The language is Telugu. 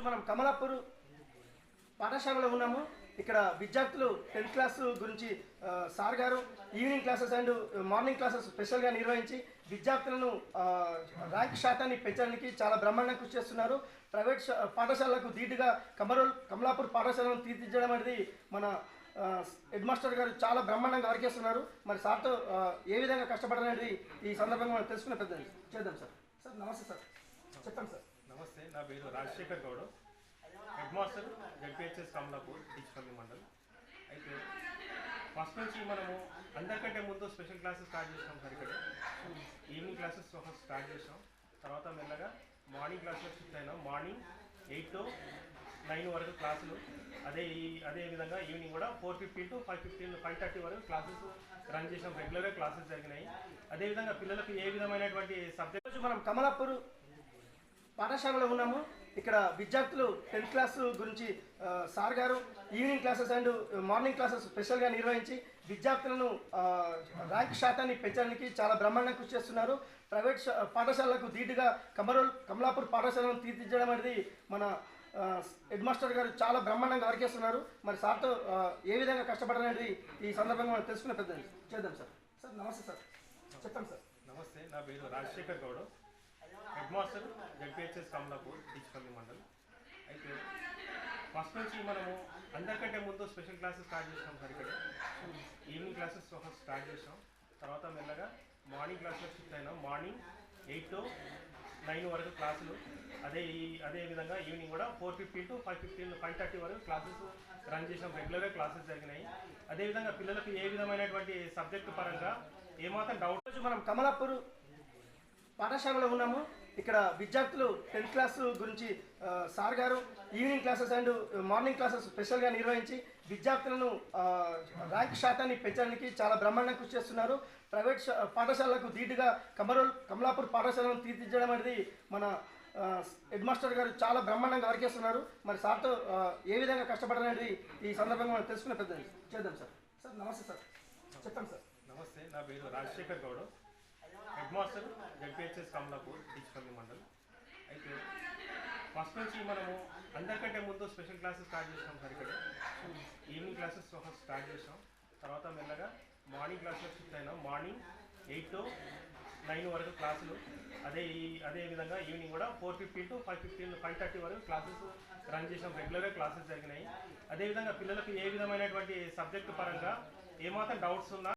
ఈరోజు మనం కమలాపూర్ పాఠశాలలో ఉన్నాము. ఇక్కడ విద్యార్థులు టెన్త్ క్లాస్ గురించి సార్ గారు evening classes and morning classes స్పెషల్గా నిర్వహించి విద్యార్థులను ర్యాంక్ శాతాన్ని పెంచడానికి చాలా బ్రహ్మాండంగా కృషి చేస్తున్నారు. ప్రైవేట్ శా- పాఠశాలలకు ధీటుగా కమరోల్ కమలాపూర్ పాఠశాలను తీర్చిదిద్దడం అనేది మన హెడ్ మాస్టర్ గారు చాలా బ్రహ్మాండంగా వర్కేస్తున్నారు మరి సార్తో ఏ విధంగా కష్టపడాలనేది ఈ సందర్భంగా మనం తెలుసుకునే పెద్ద చేద్దాం సార్. సార్ నమస్తే సార్. చెప్పండి సార్. నమస్తే నా పేరు Rajasekhar Goud. Head master ZPHS Kamalapur Teacherpalli mandal. అయితే ఫస్ట్ నుంచి మనము అందరికంటే ముందు స్పెషల్ క్లాసెస్ స్టార్ట్ చేసినాం సార్ ఇక్కడ. ఈవినింగ్ క్లాసెస్ ఫస్ట్ స్టార్ట్ చేసాం తర్వాత మెల్లగా మార్నింగ్ క్లాసెస్ షిఫ్ట్ అయినా. మార్నింగ్ ఎయిట్ టు నైన్ వరకు క్లాసులు. అదే ఈ అదే విధంగా ఈవినింగ్ కూడా four fifteen to five fifteen five thirty వరకు క్లాసెస్ రన్ చేసాం రెగ్యులర్గా క్లాసెస్ జరిగినాయి. అదేవిధంగా పిల్లలకు ఏ విధమైనటువంటి సబ్జెక్ట్ మనం కమలాపూర్ పాఠశాలలో ఉన్నాము. ఇక్కడ విద్యార్థులు టెన్త్ క్లాస్ గురించి సార్ గారు evening classes and morning classes స్పెషల్గా నిర్వహించి విద్యార్థులను ర్యాంక్ శాతాన్ని పెంచడానికి చాలా బ్రహ్మాండంగా కృషి చేస్తున్నారు. ప్రైవేట్ పాఠశాలలకు ధీటుగా కమరోల్ కమలాపూర్ పాఠశాలను తీర్చిదిద్దడం అనేది మన హెడ్ మాస్టర్ గారు చాలా బ్రహ్మాండంగా వర్క్ మరి సార్తో ఏ విధంగా కష్టపడాలనేది ఈ సందర్భంగా మనం తెలుసుకునే పెద్ద చేద్దాం సార్. సార్ నమస్తే సార్. చెప్పండి సార్. నమస్తే నా పేరు Rajasekhar Goud. Head master ZPHS Kamalapur Teacherpalli మండలం. అయితే ఫస్ట్ నుంచి మనము అందరికంటే ముందు స్పెషల్ క్లాసెస్ స్టార్ట్ చేసినాం సార్ ఇక్కడ. ఈవినింగ్ క్లాసెస్ ఫస్ట్ స్టార్ట్ చేసాం తర్వాత మెల్లగా మార్నింగ్ క్లాసెస్ షిఫ్ట్ అయినాం. మార్నింగ్ ఎయిట్ టు నైన్ వరకు క్లాసులు అదే ఈ అదే విధంగా ఈవినింగ్ కూడా four fifteen to five fifteen five thirty వరకు క్లాసెస్ రన్ చేసాం రెగ్యులర్గా క్లాసెస్ జరిగినాయి. అదేవిధంగా పిల్లలకు ఏ విధమైనటువంటి సబ్జెక్టు పరంగా ఏమాత్రం డౌట్ మనం కమలాపూర్ పాఠశాలలో ఉన్నాము. ఇక్కడ విద్యార్థులు టెన్త్ క్లాస్ గురించి సార్ గారు evening classes and morning classes స్పెషల్గా నిర్వహించి విద్యార్థులను ర్యాంక్ శాతాన్ని పెంచడానికి చాలా బ్రహ్మాండంగా కృషి చేస్తున్నారు. ప్రైవేట్ పాఠశాలలకు ధీటుగా కమరోల్ కమలాపూర్ పాఠశాలను తీర్చిదిద్దడం అనేది మన హెడ్ మాస్టర్ గారు చాలా బ్రహ్మాండంగా వర్క్ చేస్తున్నారు మరి సార్తో ఏ విధంగా కష్టపడాలనేది ఈ సందర్భంగా మనం తెలుసుకునే పెద్ద చేద్దాం సార్. సార్ నమస్తే సార్. చెప్పండి సార్. నమస్తే నా పేరు Rajasekhar Goud. Head master ZPHS Kamalapur Teacherpalli mandal. అయితే ఫస్ట్ నుంచి మనము అందరికంటే ముందు స్పెషల్ క్లాసెస్ స్టార్ట్ చేసినాం సార్ ఇక్కడ. ఈవినింగ్ క్లాసెస్ ఫస్ట్ స్టార్ట్ చేసాం తర్వాత మెల్లగా మార్నింగ్ క్లాసెస్ షిఫ్ట్ అయినా. మార్నింగ్ ఎయిట్ టు నైన్ వరకు క్లాసులు. అదే ఈ అదే విధంగా ఈవినింగ్ కూడా four fifteen to five fifteen five thirty వరకు క్లాసెస్ రన్ చేసాం రెగ్యులర్గా క్లాసెస్ జరిగినాయి. అదేవిధంగా పిల్లలకు ఏ విధమైనటువంటి సబ్జెక్టు పరంగా ఏమాత్రం డౌట్స్ ఉన్నా